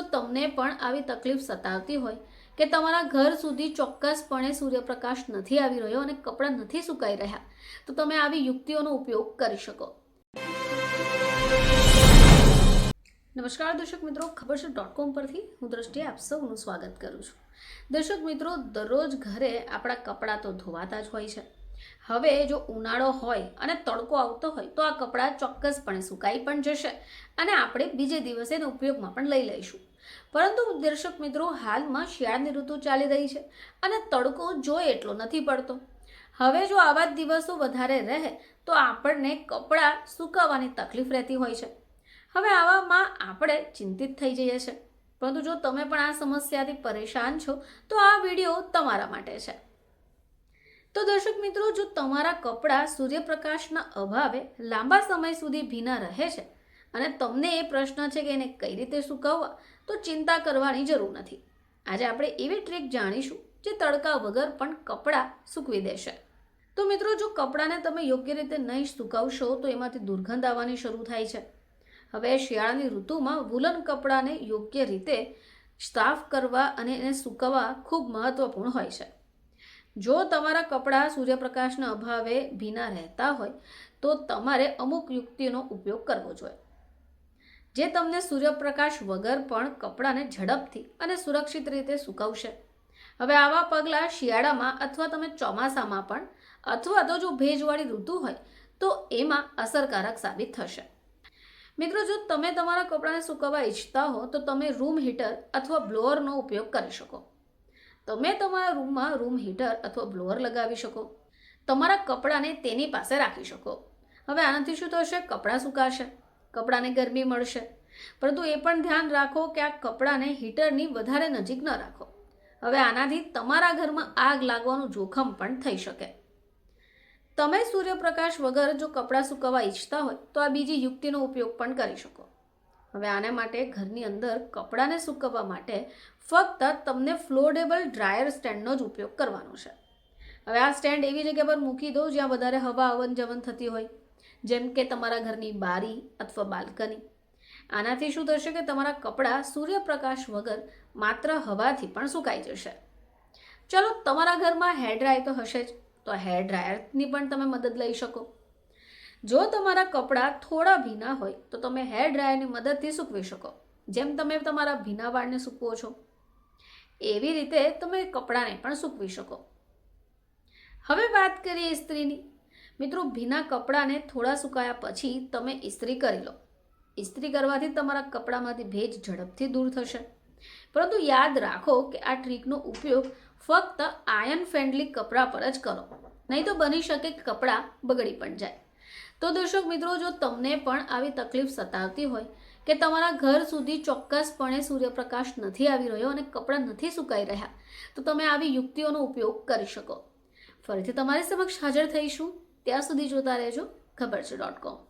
જો તમને પણ આવી તકલીફ સતાવતી હોય કે તમારા ઘર સુધી ચોક્કસપણે સૂર્યપ્રકાશ નથી આવી રહ્યો અને કપડાં નથી સુકાઈ રહ્યા, તો તમે આવી યુક્તિઓનો ઉપયોગ કરી શકો. નમસ્કાર દર્શક મિત્રો, ખબર છે ડોટ કોમ પરથી હું દ્રષ્ટિએ આપ સૌનું સ્વાગત કરું છું. દર્શક મિત્રો, દરરોજ ઘરે આપણા કપડાં તો ધોવાતા જ હોય છે. હવે જો ઉનાળો હોય અને તડકો આવતો હોય, તો આ કપડાં ચોક્કસપણે સુકાઈ પણ જશે અને આપણે બીજે દિવસે ઉપયોગમાં પણ લઈ લઈશું. પરંતુ દર્શક મિત્રો, હાલમાં શિયાળાની ઋતુ ચાલી રહી છે અને તડકો જોઈએ એટલો નથી પડતો. હવે જો આવા જ દિવસો વધારે રહે, તો આપણને કપડાં સુકાવવાની તકલીફ રહેતી હોય છે. હવે આવામાં આપણે ચિંતિત થઈ જઈએ છીએ પરંતુ જો તમે પણ આ સમસ્યાથી પરેશાન છો, તો આ વીડિયો તમારા માટે છે. તો દર્શક મિત્રો, જો તમારા કપડાં સૂર્યપ્રકાશના અભાવે લાંબા સમય સુધી ભીના રહે છે અને તમને એ પ્રશ્ન છે કે એને કઈ રીતે સુકાવવા, તો ચિંતા કરવાની જરૂર નથી. આજે આપણે એવી ટ્રીક જાણીશું જે તડકા વગર પણ કપડાં સૂકવી દેશે. તો મિત્રો, જો કપડાને તમે યોગ્ય રીતે નહીં સુકાવશો, તો એમાંથી દુર્ગંધ આવવાની શરૂ થાય છે. હવે શિયાળાની ઋતુમાં વુલન કપડાને યોગ્ય રીતે સાફ કરવા અને એને સૂકવવા ખૂબ મહત્વપૂર્ણ હોય છે. જો તમારા કપડાં સૂર્યપ્રકાશના અભાવે ભીના રહેતા હોય, તો તમારે અમુક યુક્તિનો ઉપયોગ કરવો જોઈએ. જે તમને સૂર્યપ્રકાશ વગર પણ કપડાને ઝડપથી અને સુરક્ષિત રીતે સૂકવશે. હવે આવા પગલાં શિયાળામાં અથવા તમે ચોમાસામાં પણ અથવા તો જો ભેજવાળી ઋતુ હોય, તો એમાં અસરકારક સાબિત થશે. મિત્રો, જો તમે તમારા કપડાને સૂકવવા ઈચ્છતા હો, તો તમે રૂમ હીટર અથવા બ્લોઅરનો ઉપયોગ કરી શકો. તમે તમારા રૂમમાં રૂમ હીટર અથવા બ્લોઅર લગાવી શકો. તમારા કપડાને તેની પાસે રાખી શકો. હવે આનાથી શું થશે? કપડાં સુકાશે. કપડાને ગરમી મળશે. પરંતુ એ પણ ધ્યાન રાખો કે આ કપડાને હીટરની વધારે નજીક ન રાખો. હવે આનાથી તમારા ઘરમાં આગ લાગવાનું જોખમ પણ થઈ શકે. તમે સૂર્યપ્રકાશ વગર જો કપડાં સૂકવવા ઈચ્છતા હોય, તો આ બીજી યુક્તિનો ઉપયોગ પણ કરી શકો. હવે આના માટે ઘરની અંદર કપડાને સૂકવવા માટે ફક્ત તમને ફ્લોડેબલ ડ્રાયર સ્ટેન્ડનો જ ઉપયોગ કરવાનો છે. હવે આ સ્ટેન્ડ એવી જગ્યા પર મૂકી દો જ્યાં વધારે હવા અવન જવન થતી હોય. જેમ કે તમારા ઘરની બારી અથવા બાલ્કની. આનાથી શું થશે કે તમારા કપડાં સૂર્યપ્રકાશ વગર માત્ર હવાથી પણ સુકાઈ જશે. ચલો, તમારા ઘરમાં હેર ડ્રાય તો હશે જ, તો હેર ડ્રાયરની પણ તમે મદદ લઈ શકો. જો તમારા કપડાં થોડા ભીના હોય, તો તમે હેર ડ્રાયરની મદદથી સૂકવી શકો, જેમ તમે તમારા ભીના વાળને સૂકવો છો. એવી રીતે તમે કપડાને પણ સૂકવી શકો. હવે વાત કરીએ ઇસ્ત્રીની મિત્રો, ભીના કપડાને થોડા સુકાયા પછી તમે ઇસ્ત્રી કરી લો. ઇસ્ત્રી કરવાથી તમારા કપડામાંથી ભેજ ઝડપથી દૂર થશે. પરંતુ યાદ રાખો કે આ ટ્રીકનો ઉપયોગ ફક્ત આયન ફ્રેન્ડલી કપડાં પર જ કરો. નહીં તો બની શકે કપડાં બગડી પણ જાય. તો દર્શક મિત્રો, જો તમને પણ આવી તકલીફ સતાવતી હોય કે તમારા ઘર સુધી ચોક્કસપણે સૂર્યપ્રકાશ નથી આવી રહ્યો અને કપડાં નથી સુકાઈ રહ્યા, તો તમે આવી યુક્તિઓનો ઉપયોગ કરી શકો. ફરીથી તમારી સમક્ષ હાજર થઈશું. ત્યાં સુધી જોતા રહેજો. ખબર છે ડોટ કોમ